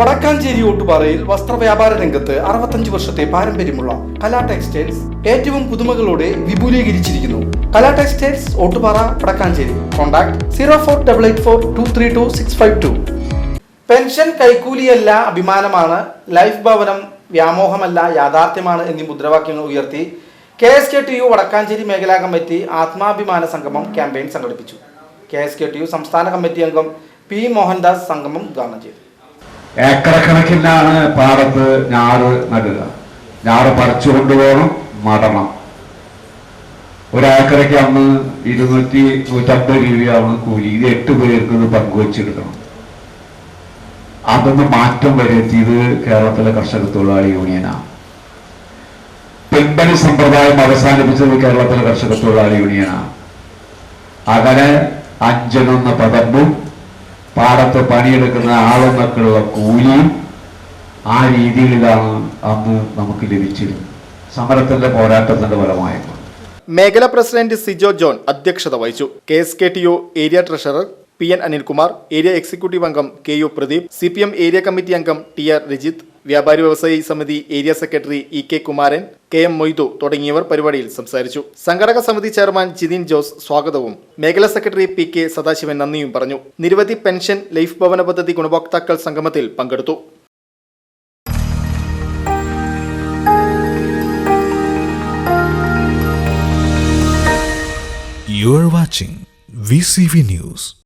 വടക്കാഞ്ചേരി ഓട്ടുപാറയിൽ വസ്ത്രവ്യാപാര രംഗത്ത് അറുപത്തഞ്ച് വർഷത്തെ പാരമ്പര്യമുള്ള കലാ ടെക്സ്റ്റൈൽസ് ഏറ്റവും പുതുമകളോടെ വിപുലീകരിച്ചിരിക്കുന്നു. Kala textiles Ottupara Vadakkanchery. Contact zero four double eight four two three two six five two. Pension കൈക്കൂലിയല്ല അഭിമാനമാണ് ലൈഫ് ഭവനം വ്യാമോഹമല്ല യാഥാർത്ഥ്യമാണ് എന്നീ മുദ്രാവാക്യങ്ങൾ ഉയർത്തി K S K T U Vadakkanchery മേഖലാ കമ്മിറ്റി ആത്മാഭിമാന സംഗമം ക്യാമ്പയിൻ സംഘടിപ്പിച്ചു. K S K T U സംസ്ഥാന കമ്മിറ്റി അംഗം പി മോഹൻദാസ് സംഗമം ഉദ്ഘാടനം ചെയ്തു. ഏക്കറക്കണക്കിനാണ് പാടത്ത് ഞാറ് നടുക. ഞാറ് പറിച്ചു കൊണ്ടുപോകണം മടണം ഒരേക്കറയ്ക്ക് അന്ന് ഇരുന്നൂറ്റി നൂറ്റമ്പത് രൂപയാണ് കൂലി. ഇത് എട്ട് പേർക്ക് ഇത് പങ്കുവെച്ചെടുക്കണം. അതൊന്ന് മാറ്റം വരുത്തിയത് കേരളത്തിലെ കർഷക തൊഴിലാളി യൂണിയനാണ് പിൻപണി സമ്പ്രദായം അവസാനിപ്പിച്ചത് കേരളത്തിലെ കർഷക തൊഴിലാളി യൂണിയനാണ് അങ്ങനെ അഞ്ചനൊന്ന പദമ്പും പാടത്ത് പണിയെടുക്കുന്ന ആളെന്നൊക്കെയുള്ള കൂലിയും ആ രീതിയിലാണ് അന്ന് നമുക്ക് ലഭിച്ചിരുന്നത് സമരത്തിന്റെ പോരാട്ടത്തിന്റെ ഫലമായപ്പോൾ മേഖല പ്രസിഡന്റ് സിജോ ജോൺ അധ്യക്ഷത വഹിച്ചു. K S K T U area treasurer P N Anilkumar area executive അംഗം K U Pradeep C P M area committee അംഗം ടി ആർ രജിത്ത് വ്യാപാരി വ്യവസായി സമിതി area secretary E K Kumaran K M Moidu തുടങ്ങിയവർ പരിപാടിയിൽ സംസാരിച്ചു. സംഘടക സമിതി ചെയർമാൻ ജിതിൻ ജോസ് സ്വാഗതവും. മേഖലാ സെക്രട്ടറി പി കെ സദാശിവൻ നന്ദിയും പറഞ്ഞു. നിരവധി പെൻഷൻ ലൈഫ് ഭവന പദ്ധതി ഗുണഭോക്താക്കൾ സംഗമത്തിൽ പങ്കെടുത്തു. You watching VCV News.